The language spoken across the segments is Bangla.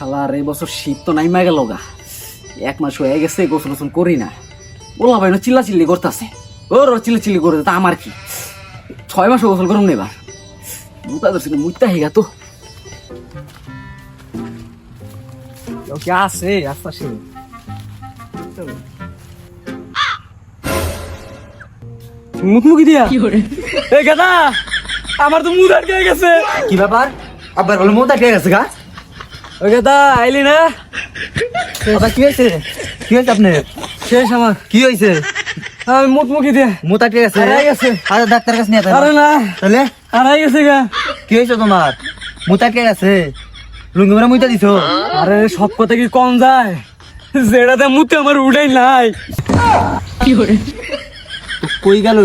শালার এই বছর শীত তো নাইমা গেল গা। এক মাস হয়ে গেছে গোসল গোসল করি না। ওলা ভাই চিল্লা চিল্লি করতেছে। ওর ওর চিল্লা চিল্লি করে তা আমার কি? ছয় মাস গোসল করুন না এবার। মুতা ধরছি না মুইতা হেগা তো। কি আছে? আশপাশে মুখমুখি দিয়া? এ গাদা আমার তো মুখ আটকে গেছে। কি ব্যাপার? আব্বার বলে মোটা কে গেছে গা? আইলি না? আবার কি হয়েছে? কি হয়েছে আপনার? শেষ আমার। কি হয়েছে? আমি মুখমুখি দিয়া। মোটা কে গেছে। হারাই গেছে। আরে ডাক্তার কাছে নিয়ে আরে না। তাহলে? আড়াই গেছে গা। কি হয়েছে তোমার? মোটা কে গেছে। লুঙ্গি মেরা মুইতা দিছো? আরে সব কথা কি কম যায়? যেটাতে মুতে আমার উড়াই নাই। তো কই গেল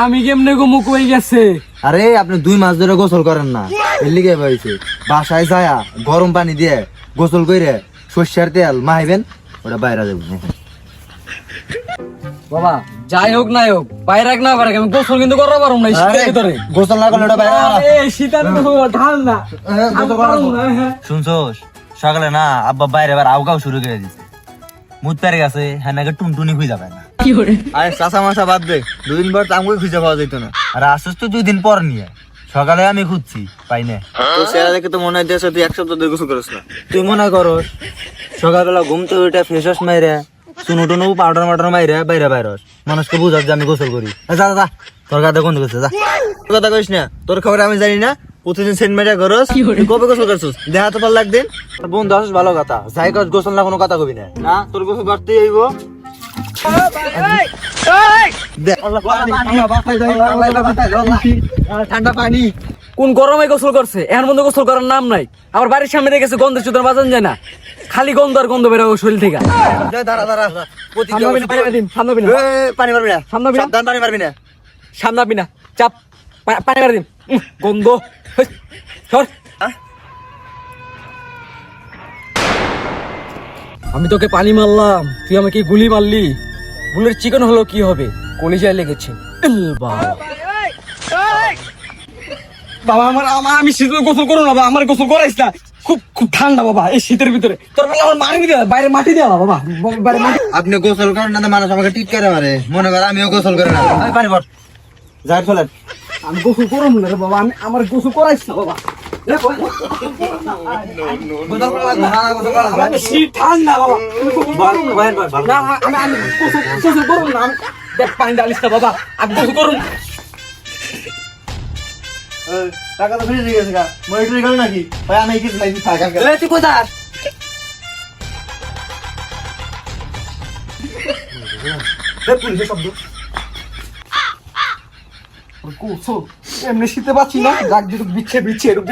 আমি কেমনে গো মুখ হয়ে গেছে? আরে আপনি দুই মাস ধরে গোসল করেন না। এর লিগে হয়েছে বাসায় যায়া গরম পানি দিয়ে গোসল কইরে সর্ষের তেল মাইবেন ওটা বাইরে যাবেন বাবা যাই হোক নাই হোক বাইরে না পারে আমি গোসল কিন্তু করতে পারব না শীতের ভিতরে। গোসল না করলে ওটা বাইরে শীতের আমি পারব না, হ্যাঁ। শুনছোস? সকালে না আব্বা বাইরে এবার আউকাও শুরু করে দিছে। মুত পেরে গেছে হ্যাঁ নাকি টুনটুনি খুঁজে পায় না। আরে চাষা মাসা বাদ দে দুদিন পর তো আমাকে খুঁজে পাওয়া যেত না। আর আসছিস তো দুই দিন পর নিয়ে। সকালে আমি খুঁজছি পাই না তো সেটা দেখে তো মনে হইতেছে তুই এক সপ্তাহ ধরে গোসল করিস না। তুই মনে করস সকালবেলা ঘুম ঘুমতে উঠে ফেস ওয়াশ মাইরে চুনো টুনো পাউডার মাউডার মাইরে বাইরে বাইরস মানুষকে বুঝাস যে আমি গোসল করি। যা যা, তোর কাছে কোন করছে যা। তোর কথা কইস না তোর খবর আমি জানি না প্রতিদিন সেন্ট মেটা করস তুই কবে গোসল করছিস? দেখা তো পার লাগদিন বন্ধু আসিস ভালো কথা। যাই কর গোসল না কোনো কথা কবি না। না তোর গোসল করতেই হইব। ঠান্ডা পানি। কোন গরমে গোসল করছে? এর মধ্যে গোসল করার নাম নাই। আমার বাড়ির সামনে রেখেছে গন্ধের চুদার বাজান যায় না। খালি গন্ধ আর গন্ধ বেরো শরীর থেকে। দাঁড়া দাঁড়া। পানি মারবি না, সামনে পানি মারবি না। সামনে চাপ পানি গন্ধ। সর। আমি তোকে পানি মারলাম। তুই আমাকে গুলি মারলি। বুলের চিকন হলো কি হবে? কলিজায় লেগেছে। বাবা। বাবা আমার আমি শীত গোসল করো না বাবা আমার গোসল করাইস না। খুব খুব ঠান্ডা বাবা এই শীতের ভিতরে। তোর বেলা আমার মারি দেওয়া বাইরে মাটি দেওয়া বাবা বাইরে মাটি আপনি গোসল করেন না মানুষ আমাকে টিট করে মারে। মনে কর আমিও গোসল করে না। আমি পানি পর যাই চলেন। আমি গোসল করুন না রে বাবা আমি আমার গোসল করাইস না বাবা। ঠান্ডা আমি গোসল করুন না দেখ পানি ডালিস না বাবা। আমি গোসল করুন টাকা তো ফিরে গেছে গা। মনিটরি গেল নাকি? ভাই আমি কিছু নাই থাক কালকে তুই কোথায়? পুলিশের শব্দ। এমনি শীতে পাচ্ছি না। যাক যেটুক বিচ্ছে বিচ্ছে এরকম